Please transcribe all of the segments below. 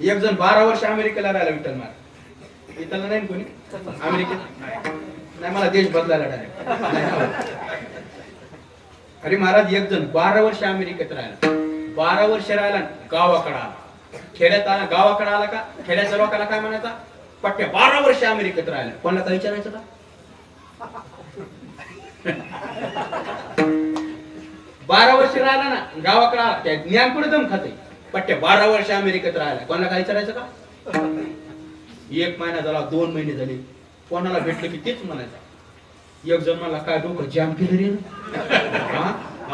एक जण बारा वर्ष अमेरिकेला राहिला विठ्ठल महाराज. विठ्ठल नाही कोणी? अमेरिकेत? नाही मला देश बदलायला डायरेक्ट अरे महाराज एक जण बारा वर्ष अमेरिकेत राहिला. बारा वर्ष राहिला गावाकडे आला. खेड्यात आला गावाकडे आला का? खेड्याच्या लोकांना काय म्हणायचा? पट्ट्या बारा वर्ष अमेरिकेत राहिला. कोणाला काय विचारायचं का? बारा वर्ष राहिला ना गावाकडे आला. त्या ज्ञान कुठे दम खाते पट्ट्या बारा वर्ष अमेरिकेत राहिला. कोणाला काय विचारायचं का? एक महिना झाला दोन महिने झाले. कोणाला भेटलं की तेच म्हणायचं. एक जण मला काय डोकं जाम केलं रे?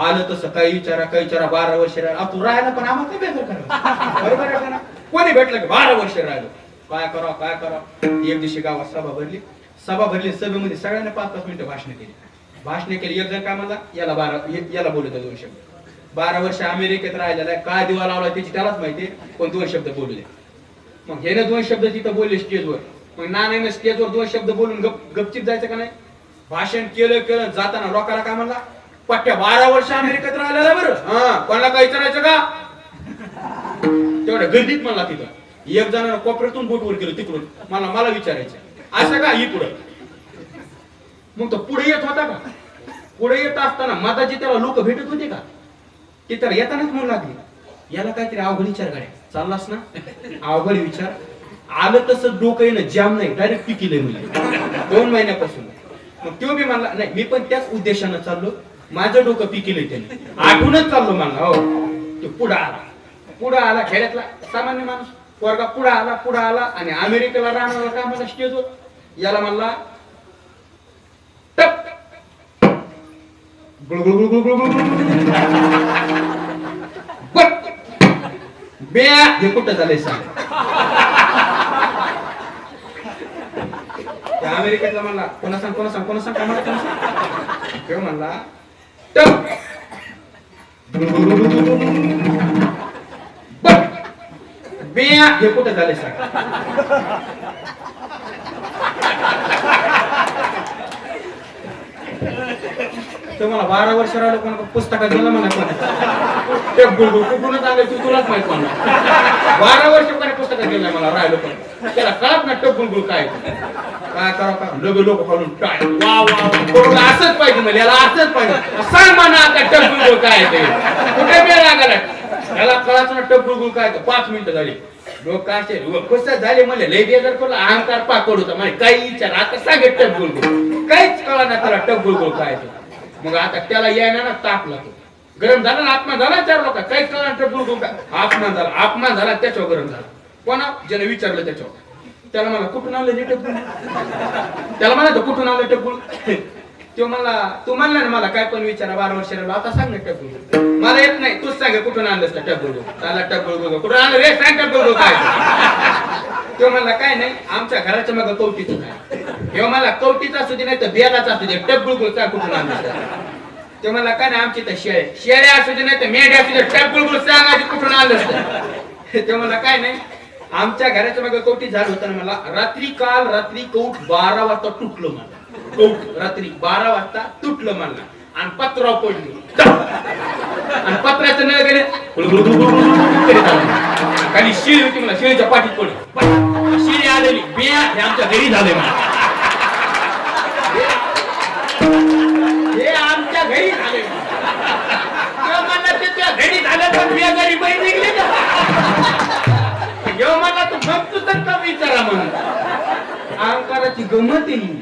आलं तसं काही विचारा काही विचारा बारा वर्ष राहिला. तू राहिला पण आम्हाला काय करा बरोबर आहे ना? कोणी भेटलं की बारा वर्ष राहिलो? काय करा काय करा एक दिवशी गावात सभा भरली. सभा भरली सभेमध्ये सगळ्यांना पाच पाच मिनिटं भाषण केली. भाषण केली एक जण काय म्हणला? याला बारा याला बोलत दोन शब्द. बारा वर्ष अमेरिकेत राहिलेला आहे. काय दिवा लावला त्याची त्यालाच माहिती पण दोन शब्द बोलले मग हे दोन शब्द तिथं बोलले स्टेजवर. मग नानाने स्टेजवर दोन शब्द बोलून गप गपचिप जायचं का नाही? भाषण केलं केलं जाताना लोकांना काय म्हणला? पट्ट्या बारा वर्ष अमेरिकेत राहिलेला बरं. हा कोणाला काय विचारायचं का? तेवढ्या गर्दीत म्हणला तिथं. एक जणांना कोपऱ्यातून बोटवर केलं तिकडून. मला मला विचारायचं असं का ही पुढं? मग तो पुढे येत होता का? पुढे येत असताना माताजी त्याला लोक भेटत होते का? ते तर येतानाच म्हणू लागली. याला काहीतरी अवघड विचार गाड्या. चाललास ना? अवघड विचार. आलं तसं डोकं येणं जाम नाही. डायरेक्ट पिकिले म्हणजे दोन महिन्यापासून. मग तो बी म्हणला नाही मी पण त्याच उद्देशानं चाललो. माझं डोकं पिकिले त्याने. आठवूनच चाललो म्हणला हो. तो पुढं आला. पुढं आला खेड्यातला सामान्य माणूस. पोरगा पुढं आला पुढं आला आणि अमेरिकेला राहणार काय स्टेज स्टेजवर याला म्हणला गुळ गुळ गुळ गुळ गुळ गुळ गुळ. बट. बेया हे कुठं झालंय सांग त्या अमेरिकेतला म्हणला कोणा सांग कोणा सांग कोणा सांग काय म्हणला कोणा सांग तेव्हा म्हणला टप गुळ गुळ गुळ गुळ गुळ गुळ. बट. बेया हे कुठं झालंय सांग तर मला बारा वर्ष राहिलं कोणा पुस्तकात गेलं म्हणा ते गुळगुळ कुठूनच आलं तू तुलाच माहीत म्हणा बारा वर्ष कोणा पुस्तकात गेलं मला राहिलो पण. त्याला कळत ना टप गुळगुळ काय काय करावं का लगे लोक खालून टाळ वा वा असंच पाहिजे मला याला असंच पाहिजे. सांग म्हणा आता टप गुळगुळ काय ते. कुठे वेळ लागला याला कळाच ना टप गुळगुळ काय पाच मिनिटं झाली. लोक असे कसं झाले मला लय बेजार करून अहंकार पाकड होता. म्हणजे काही विचार. आता सांगे टप गुळगुळ काहीच कळा ना त्याला टप गुळगुळ काय ते. मग आता त्याला यायला ना ताप लागतो. गरम झाला ना अपमान झाला चार लोक काही कळणार टप गुळगुळ अपमान झाला अपमान झाला त्याच्यावर गरम झाला. कोणा? ज्याने विचारलं त्याच्यावर. त्याला मला कुठून आलं रे टपूल? त्याला म्हणा कुठून आलं टपूल? तो मला तू म्हणला ना मला काय पण विचारा बारा वर्ष आता सांग ना टपूल. मला येत नाही तूच सांग कुठून आणलंस ना टपूल? त्याला टपूल कुठून आणलं? रे सांग टपूल काय तो म्हणला काय नाही आमच्या घराच्या मग कवटीचं काय किंवा मला कवटीचा असू दे नाही तर बियालाचा असू दे टपूल कुठून आणलं ते म्हणला काय नाही आमची तर शेळे शेळे असू दे नाही तर मेंढ्या असू दे टपूल सांग कुठून कुठून आणलंस ते म्हणला काय नाही आमच्या घराच्या मागे कवटी झाड होतं ना मला रात्री काल रात्री कौट बारा वाजता तुटलं मला. कौट रात्री बारा वाजता तुटलं मला. आणि पत्राव पडली. आणि पत्राचं नळ गेले खाली शिळी होती मला शिळीच्या पाठीत पडली. शिळी आलेली. बिया हे आमच्या घरी झाले हे- आमच्या घरी झाले. तेव्हा ते तुझ्या घरी झालं पण बिया घरी बाई निघली जेव्हा मला तू तर का विचारा म्हणून? अहंकाराची गमत येईल